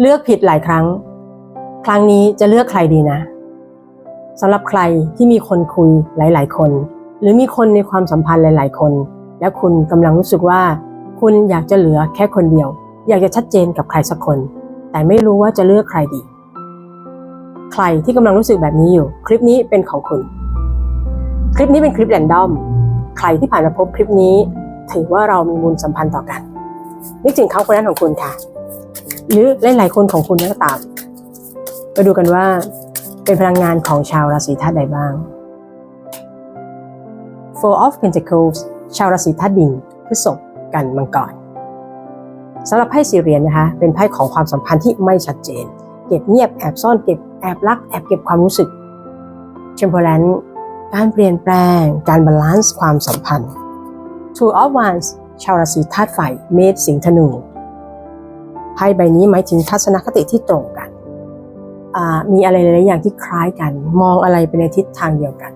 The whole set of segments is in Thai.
เลือกผิดหลายครั้ง ครั้งนี้จะเลือกใครดีนะสำหรับใครที่มีคนคุยหลาย ๆ คน หรือมีคนในความสัมพันธ์หลาย ๆ คน แล้วคุณกำลังรู้สึกว่า คุณอยากจะเหลือแค่คนเดียว อยากจะชัดเจนกับใครสักคน แต่ไม่รู้ว่าจะเลือกใครดี ใครที่กำลังรู้สึกแบบนี้อยู่ คลิปนี้เป็นของคุณ คลิปนี้เป็นคลิปแรนดอม ใครที่ผ่านมาพบคลิปนี้ ถือว่าเรามีมูลสัมพันธ์ต่อกันนึกถึงเขาคนนั้นของคุณค่ะ หรือหลายๆคนของคุณก็ตามไปดูกันว่าเป็นพลังงานของชาวราศีธาตุใดบ้าง Four of Pentacles ชาวราศีธาตุดินพฤษภกันมังกรสำหรับไพ่สี่เหรียญนะคะ เป็นไพ่ของความสัมพันธ์ที่ไม่ชัดเจน เก็บเงียบแอบซ่อนเก็บแอบรักแอบเก็บความรู้สึก Temperance การเปลี่ยนแปลง การบาลานซ์ความสัมพันธ์ Two of Wands ชาวราศีธาตุไฟเมษสิงห์ธนู ไพ่ใบนี้หมายถึงทัศนคติที่ตรงกันมีอะไรหลายอย่างที่คล้ายกัน มองอะไรไปในทิศทางเดียวกัน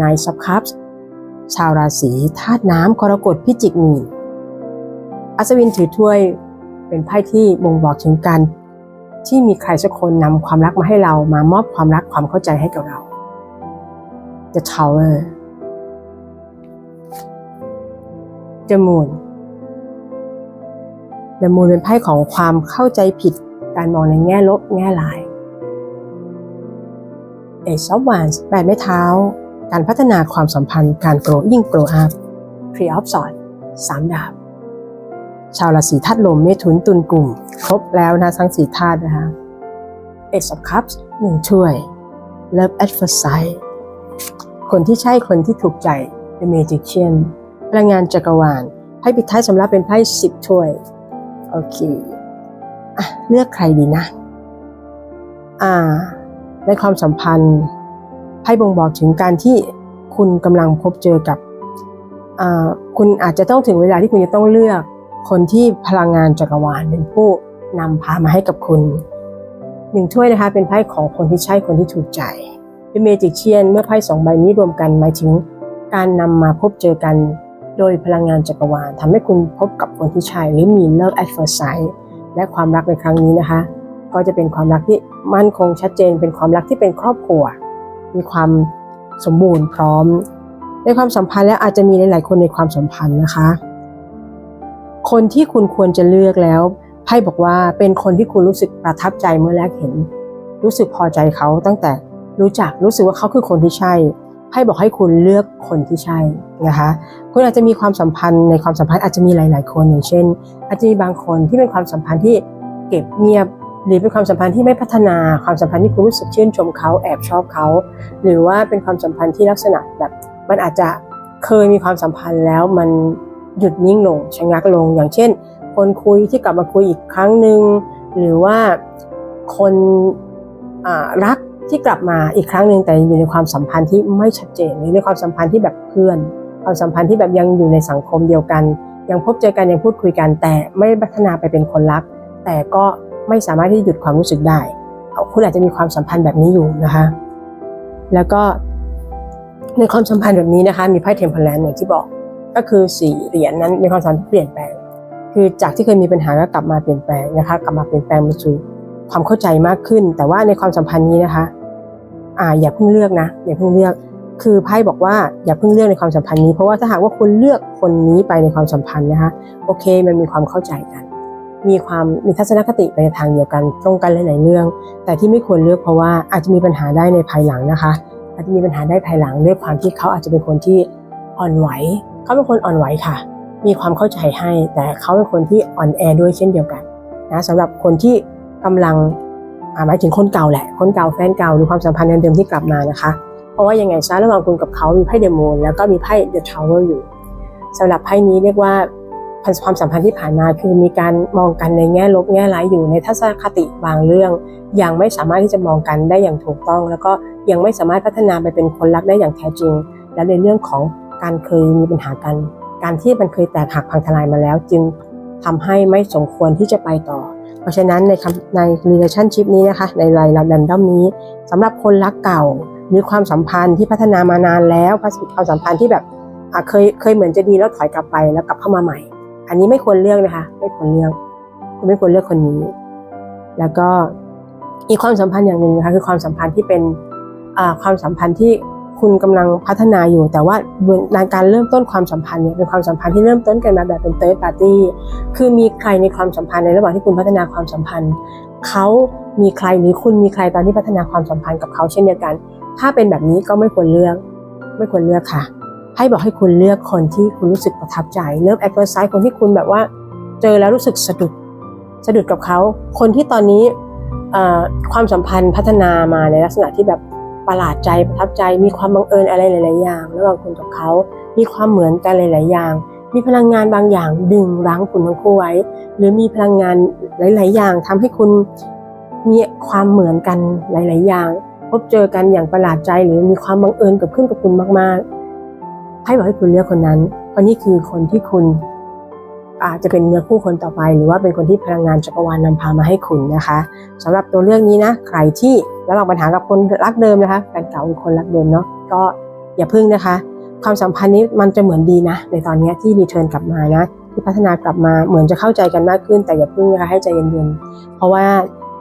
Nine of Cups ชาวราศีธาตุน้ำกรกฎพิจิกมีนอัศวินถือถ้วยเป็นไพ่ที่บ่งบอกถึงการที่มีใครสักคนนำความรักมาให้เรามามอบความรักความเข้าใจให้กับเรา The Tower The Moon The Moon เป็นไพ่ของความเข้าใจผิด การมองในแง่ลบแง่ลาย Ace of Wands แปดไม้เท้า การพัฒนาความสัมพันธ์ การโกรยิ่งโกรอัพ Three of Swords สามดาบ ชาวราศีธาตุลมเมถุนตุลกลุ่ม ครบแล้วนะทั้งสี่ธาตุนะคะ Ace of Cups หนึ่งถ้วย Love at first sight คนที่ใช่คนที่ถูกใจ The Magician พลังงานจักรวาลไพ่ปิดท้ายสำหรับเป็นไพ่สิบถ้วย โอเคอะเลือกใครดีนะ อ่า ในความสัมพันธ์ไพ่บ่งบอกถึงการที่คุณกำลังพบเจอกับคุณอาจจะต้องถึงเวลาที่คุณจะต้องเลือกคนที่พลังงานจักรวาลเป็นผู้นำพามาให้กับคุณหนึ่งถ้วยนะคะเป็นไพ่ของคนที่ใช่คนที่ถูกใจเป็นเมจิกเชียนเมื่อไพ่สองใบนี้รวมกันหมายถึงการนำมาพบเจอกัน โดยพลังงานจักรวาลทำให้คุณพบกับคนที่ใช่หรือมี love at first sight และความรักในครั้งนี้นะคะ ก็จะเป็นความรักที่มั่นคงชัดเจน เป็นความรักที่เป็นครอบครัว มีความสมบูรณ์พร้อม ในความสัมพันธ์และอาจจะมีหลาย ๆ คนในความสัมพันธ์นะคะ คนที่คุณควรจะเลือกแล้วไพ่บอกว่าเป็นคนที่คุณรู้สึกประทับใจเมื่อแรกเห็น รู้สึกพอใจเขาตั้งแต่รู้จักรู้สึกว่าเขาคือคนที่ใช่ไพ่บอกให้คุณเลือกคนที่ใช่ นะคะคุณอาจจะมีความสัมพันธ์ในความสัมพันธ์อาจจะมีหลาย ๆ คนอย่างเช่น อาจจะมีบางคนที่เป็นความสัมพันธ์ที่เก็บเงียบหรือเป็นความสัมพันธ์ที่ไม่พัฒนาความสัมพันธ์ที่คุณรู้สึกชื่นชมเขาแอบชอบเขา หรือว่าเป็นความสัมพันธ์ที่ลักษณะแบบ มันอาจจะเคยมีความสัมพันธ์แล้วมันหยุดนิ่งลงชะงักลง อย่างเช่น คนคุยที่กลับมาคุยอีกครั้งหนึ่งหรือว่าคนรักที่กลับมาอีกครั้งหนึ่งแต่อยู่ในความสัมพันธ์ที่ไม่ชัดเจนหรือในความสัมพันธ์ที่แบบเพื่อน ความสัมพันธ์ที่แบบยังอยู่ในสังคมเดียวกัน ยังพบเจอกันยังพูดคุยกัน แต่ไม่พัฒนาไปเป็นคนรัก แต่ก็ไม่สามารถที่จะหยุดความรู้สึกได้คุณอาจจะมีความสัมพันธ์แบบนี้อยู่นะคะ แล้วก็ในความสัมพันธ์แบบนี้นะคะ มีไพ่เทมเพลนอย่างที่บอกก็คือสี่เหรียญนั้นมีความสัมพันธ์ที่เปลี่ยนแปลง คือจากที่เคยมีปัญหาก็กลับมาเปลี่ยนแปลงนะคะ กลับมาเปลี่ยนแปลงมาสู่ความเข้าใจมากขึ้น แต่ว่าในความสัมพันธ์นี้นะคะ อ่าอย่าเพิ่งเลือกนะอย่าเพิ่งเลือก คือไพ่บอกว่าอย่าเพิ่งเลือกในความสัมพันธ์นี้ เพราะว่าถ้าหากว่าคุณเลือกคนนี้ไปในความสัมพันธ์นะคะโอเค มันมีความเข้าใจกัน มีความมีทัศนคติไปในทางเดียวกันตรงกันหลายๆเรื่อง แต่ที่ไม่ควรเลือกเพราะว่าอาจจะมีปัญหาได้ในภายหลังนะคะ อาจจะมีปัญหาได้ภายหลังด้วยความที่เขาอาจจะเป็นคนที่อ่อนไหว เขาเป็นคนอ่อนไหวค่ะ มีความเข้าใจให้ แต่เขาเป็นคนที่อ่อนแอด้วยเช่นเดียวกันนะสำหรับคนที่กำลังหมายถึงคนเก่าแหละ คนเก่าแฟนเก่าหรือความสัมพันธ์เดิมๆที่กลับมานะคะ เพราะว่ายังไงซะระหว่างคุณกับเขามีไพ่เดโมนแล้วก็มีไพ่เดอะทาวเวอร์อยู่สำหรับไพ่นี้เรียกว่าความสัมพันธ์ที่ผ่านมาคือมีการมองกันในแง่ลบแง่ร้ายอยู่ในทัศนคติบางเรื่อง ยังไม่สามารถที่จะมองกันได้อย่างถูกต้อง แล้วก็ยังไม่สามารถพัฒนาไปเป็นคนรักได้อย่างแท้จริง และในเรื่องของการเคยมีปัญหากัน การที่มันเคยแตกหักพังทลายมาแล้ว จึงทำให้ไม่สมควรที่จะไปต่อ เพราะฉะนั้นในใน relationship นี้นะคะในรายลับดันด้อมนี้สำหรับคนรักเก่า หรือความสัมพันธ์ที่พัฒนามานานแล้วความสัมพันธ์ที่แบบเคยเคยเหมือนจะดีแล้วถอยกลับไปแล้วกลับเข้ามาใหม่ อันนี้ไม่ควรเลือกนะคะ ไม่ควรเลือกคุณไม่ควรเลือกคนนี้ แล้วก็อีกความสัมพันธ์อย่างหนึ่งนะคะคือความสัมพันธ์ที่เป็นความสัมพันธ์ที่คุณกำลังพัฒนาอยู่ แต่ว่าในการเริ่มต้นความสัมพันธ์เนี่ยเป็นความสัมพันธ์ที่เริ่มต้นกันมาแบบเป็นเติร์ดปาร์ตี้คือมีใครในความสัมพันธ์ในระหว่างที่คุณพัฒนาความสัมพันธ์เขามีใครหรือคุณมีใครตอนที่พัฒนาความสัมพันธ์กับเขาเช่นเดียวกัน ถ้าเป็นแบบนี้ก็ไม่ควรเลือก ไม่ควรเลือกค่ะ ให้บอกให้คุณเลือกคนที่คุณรู้สึกประทับใจเลือกแอคเวอร์ไซคนที่คุณแบบว่า เจอแล้วรู้สึกสะดุดสะดุดกับเขา คนที่ตอนนี้ความสัมพันธ์พัฒนามาในลักษณะที่แบบประหลาดใจประทับใจมีความบังเอิญอะไรหลาย ๆ อย่างระหว่างคุณกับเขา มีความเหมือนกันหลาย ๆ อย่าง มีพลังงานบางอย่างดึงรั้งคุณทั้งคู่ไว้ หรือมีพลังงานหลาย ๆ อย่างทำให้คุณมีความเหมือนกันหลาย ๆ อย่าง พบเจอกันอย่างประหลาดใจหรือมีความบังเอิญเกิดขึ้นกับคุณมากๆให้บอกให้คุณเลือกคนนั้น เพราะนี่คือคนที่คุณอาจจะเป็นเนื้อคู่คนต่อไป หรือว่าเป็นคนที่พลังงานจักรวาลนำพามาให้คุณนะคะสำหรับตัวเรื่องนี้นะใครที่ระหว่าปัญหากับคนรักเดิมนะคะแฟนเก่าหรือคนรักเดิมเนาะก็อย่าพึ่งนะคะ ความสัมพันธ์นี้มันจะเหมือนดีนะ ในตอนนี้ที่รีเทิร์นกลับมานะที่พัฒนากลับมาเหมือนจะเข้าใจกันมากขึ้น แต่อย่าพึ่งนะคะให้ใจเย็นๆเพราะว่า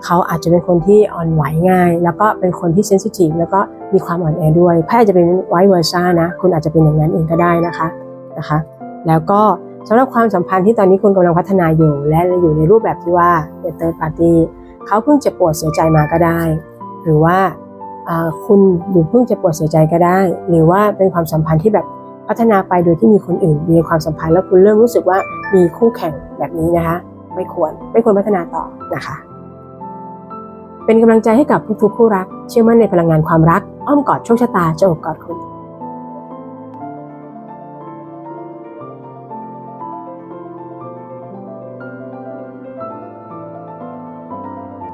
เขาอาจจะเป็นคนที่อ่อนไหวง่าย แล้วก็เป็นคนที่เซนซิทีฟแล้วก็มีความอ่อนแอด้วยแพทย์จจะเป็นไวเวอร์ซ่านะ คุณอาจจะเป็นอย่างนั้นเองก็ได้นะคะนะคะ แล้วก็สำหรับความสัมพันธ์ที่ตอนนี้คุณกำลังพัฒนาอยู่ และอยู่ในรูปแบบที่ว่าเป็น third party เขาเพิ่งเจะปวดเสียใจมาก็ได้ หรือว่าคุณอยู่เพิ่งจะปวดเสียใจก็ได้ หรือว่าเป็นความสัมพันธ์ที่แบบพัฒนาไปโดยที่มีคนอื่นมีความสัมพันธ์แล้วคุณเริ่มรู้สึกว่ามีคู่แข่งแบบนี้นะคะ ไม่ควรไม่ควรพัฒนาต่อนะคะ เป็นกำลังใจให้กับทุกๆคู่รัก เชื่อมั่นในพลังงานความรัก อ้อมกอดโชคชะตาจะอบกอดคุณ